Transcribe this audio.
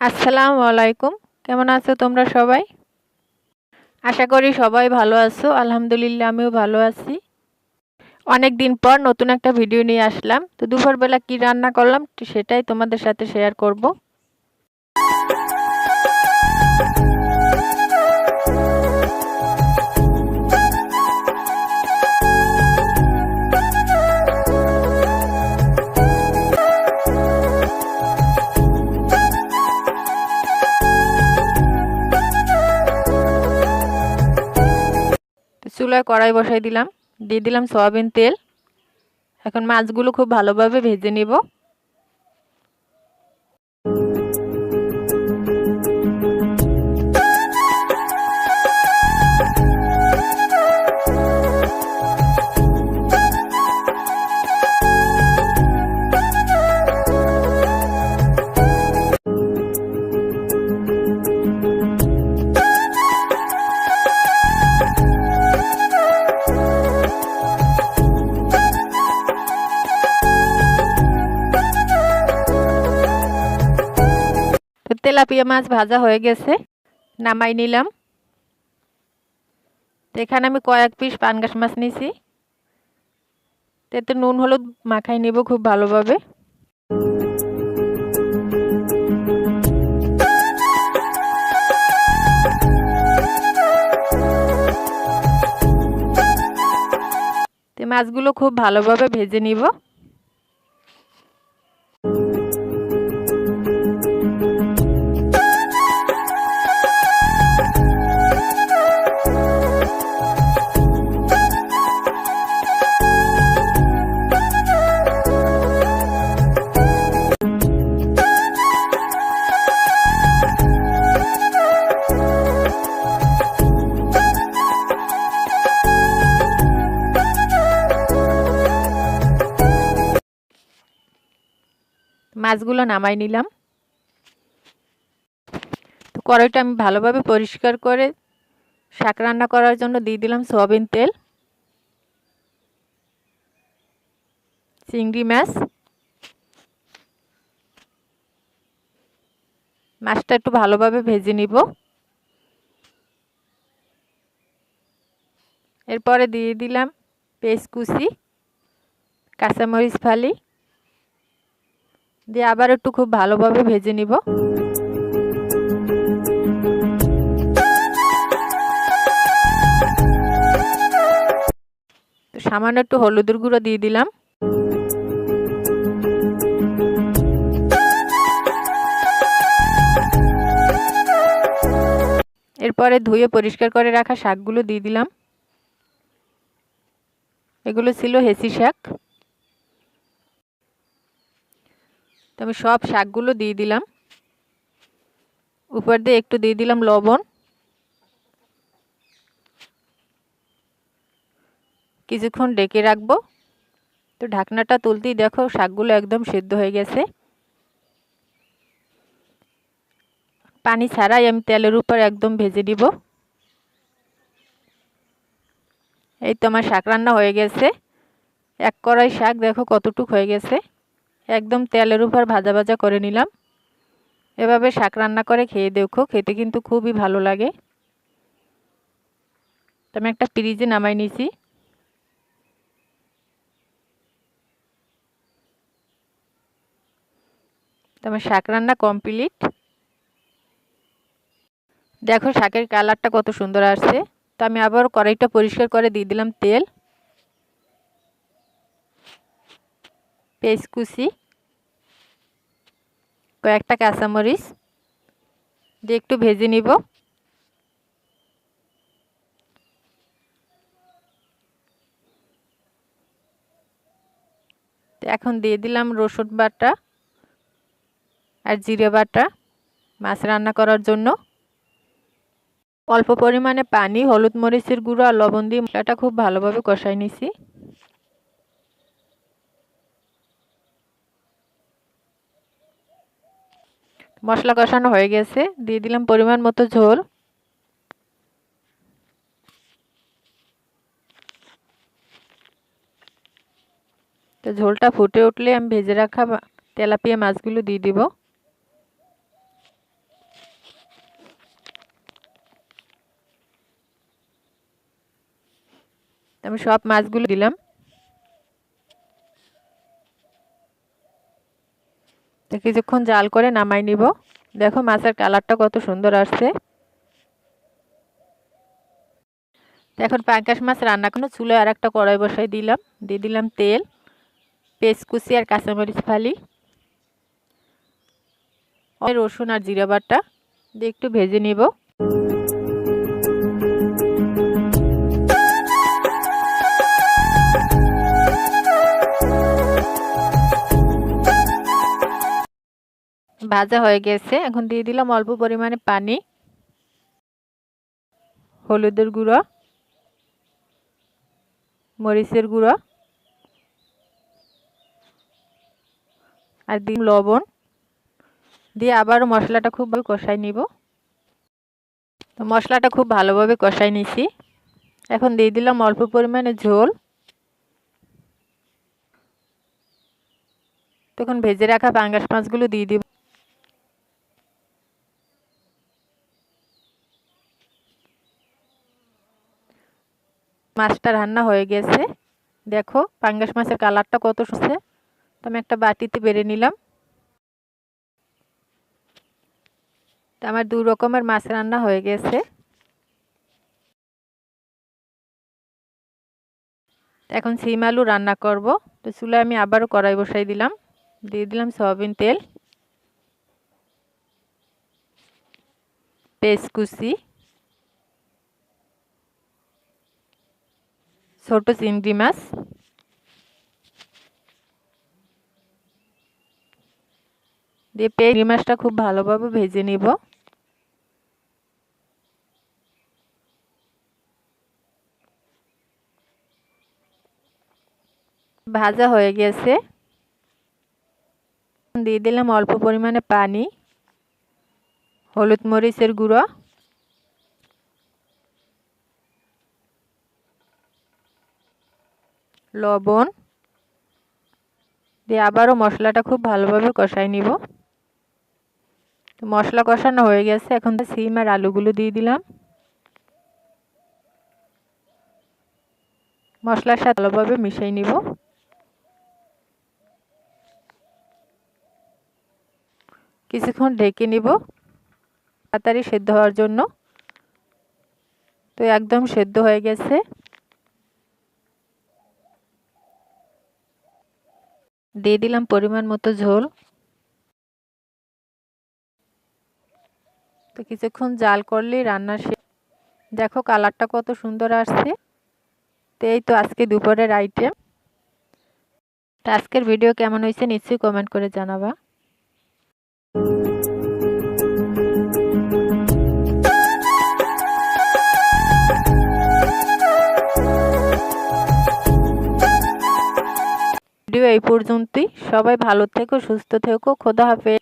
আসসালামু আলাইকুম। কেমন আছো তোমরা সবাই? আশা করি সবাই ভালো আছো। আলহামদুলিল্লাহ, আমিও ভালো আছি। অনেক দিন পর নতুন একটা ভিডিও নিয়ে আসলাম। তো দুপুরবেলা কি রান্না করলাম সেটাই তোমাদের সাথে শেয়ার করব। চুলায় কড়াই বসাই দিলাম। দিয়ে দিলাম সয়াবিন তেল। এখন মাছগুলো খুব ভালোভাবে ভেজে নিব। তেলাপিয়া মাছ ভাজা হয়ে গেছে, নামাই নিলাম। তো এখানে আমি কয়েক পিস পানগাস মাছ নিছি। এতে নুন, হলুদ মাখাই নিব খুব ভালোভাবে। মাছগুলো খুব ভালোভাবে ভেজে নিব। মাছগুলো নামাই নিলাম। তো কড়াইটা আমি ভালোভাবে পরিষ্কার করে শাক রান্না করার জন্য দিয়ে দিলাম সয়াবিন তেল, চিংড়ি মাছ। মাছটা একটু ভালোভাবে ভেজে নিব। এরপরে দিয়ে দিলাম পেস্ট কুচি, কাঁচামরিচ ফালি। দিয়ে আবার একটু খুব ভালোভাবে ভেজে নিব। সামান্য একটু হলুদের গুঁড়ো দিয়ে দিলাম। এরপরে ধুয়ে পরিষ্কার করে রাখা শাকগুলো দিয়ে দিলাম। এগুলো ছিল হেসি শাক। তো আমি সব শাকগুলো দিয়ে দিলাম। উপর দিয়ে একটু দিয়ে দিলাম লবণ। কিছুক্ষণ ডেকে রাখব। তো ঢাকনাটা তুলতেই দেখো শাকগুলো একদম সেদ্ধ হয়ে গেছে। পানি ছাড়াই আমি তেলের উপর একদম ভেজে দিব। এই তো আমার শাক রান্না হয়ে গেছে। এক কড়াই শাক দেখো কতটুক হয়ে গেছে। একদম তেলের উপর ভাজা ভাজা করে নিলাম। এভাবে শাক রান্না করে খেয়ে দেখো, খেতে কিন্তু খুবই ভালো লাগে। আমি একটা ফ্রিজে নামাই নিছি। তোমার শাক রান্না কমপ্লিট। দেখো শাকের কালারটা কত সুন্দর আসছে। তো আমি আবার কড়াইটা পরিষ্কার করে দিয়ে দিলাম তেল। পেস্ট কুচি কয়েকটা কাঁচামরিচ, দিয়ে একটু ভেজে নিব। এখন দিয়ে দিলাম রসুন বাটা আর জিরে বাটা মাছ রান্না করার জন্য। অল্প পরিমাণে পানি, হলুদ মরিচের গুঁড়ো আর লবণ দিয়ে মশলাটা খুব ভালোভাবে কষাই নিছি। মশলা কষানো হয়ে গেছে। দিয়ে দিলাম পরিমাণ মতো ঝোল। তো ঝোলটা ফুটে উঠলে আমি ভেজে রাখা তেলাপিয়া মাছগুলো দিয়ে দিব। আমি সব মাছগুলো দিলাম। কিছুক্ষণ জাল করে নামাই নিব। দেখো মাছের কালারটা কত সুন্দর আসছে। এখন পাঙ্কাশ মাছ রান্না কোনো চুলোয় আর একটা কড়াই বসাই দিলাম। দিয়ে দিলাম তেল পেস্ট কুচি আর কাঁচামরিচ ফালি। রসুন আর জিরা বাটা দিয়ে একটু ভেজে নিব। ভাজা হয়ে গেছে। এখন দিয়ে দিলাম অল্প পরিমাণে পানি, হলুদের গুঁড়ো, মরিচের গুঁড়ো আর দিন লবণ। দিয়ে আবারও মশলাটা খুব ভালো কষাই নিব। তো মশলাটা খুব ভালোভাবে কষাই নিছি। এখন দিয়ে দিলাম অল্প পরিমাণে ঝোল। তখন ভেজে রাখা পাঙ্গাস মাছগুলো দিয়ে দিব। মাছটা রান্না হয়ে গেছে। দেখো, পাঙ্গাস মাছের কালারটা কত সুন্দর। তো আমি একটা বাটিতে বেড়ে নিলাম। তো আমার দু রকমের মাছ রান্না হয়ে গেছে। এখন সিম আলু রান্না করব। তো চুলায় আমি আবারও কড়াই বসাই দিলাম। দিয়ে দিলাম সয়াবিন তেল, পেস্ট কুচি। ছোট চিংড়ি মাছ। দিয়ে চিংড়ি মাছটা খুব ভালোভাবে ভেজে নিব। ভাজা হয়ে গেছে। দিয়ে দিলাম অল্প পরিমাণে পানি, হলুদ মরিচের গুঁড়ো। লবণ দিয়ে আবারও মশলাটা খুব ভালোভাবে কষাই নিব। মশলা কষানো হয়ে গেছে। এখন তো সিম আর আলুগুলো দিয়ে দিলাম। মশলার সাথে ভালোভাবে মিশিয়ে নিব। কিছুক্ষণ ঢেকে নিব। তাড়াতাড়ি সেদ্ধ হওয়ার জন্য। তো একদম সেদ্ধ হয়ে গেছে। দিয়ে দিলাম পরিমাণ মতো ঝোল। তো কিছুক্ষণ জাল করলে রান্না শেষ দেখো কালারটা কত সুন্দর আসছে। তো এই তো আজকে দুপুরের আইটেম তো আজকের ভিডিও কেমন হয়েছে নিশ্চয়ই কমেন্ট করে জানাবা। ভিডিও এই পর্যন্তই। সবাই ভালো থেকো সুস্থ থেকো খোদা হাফেজ।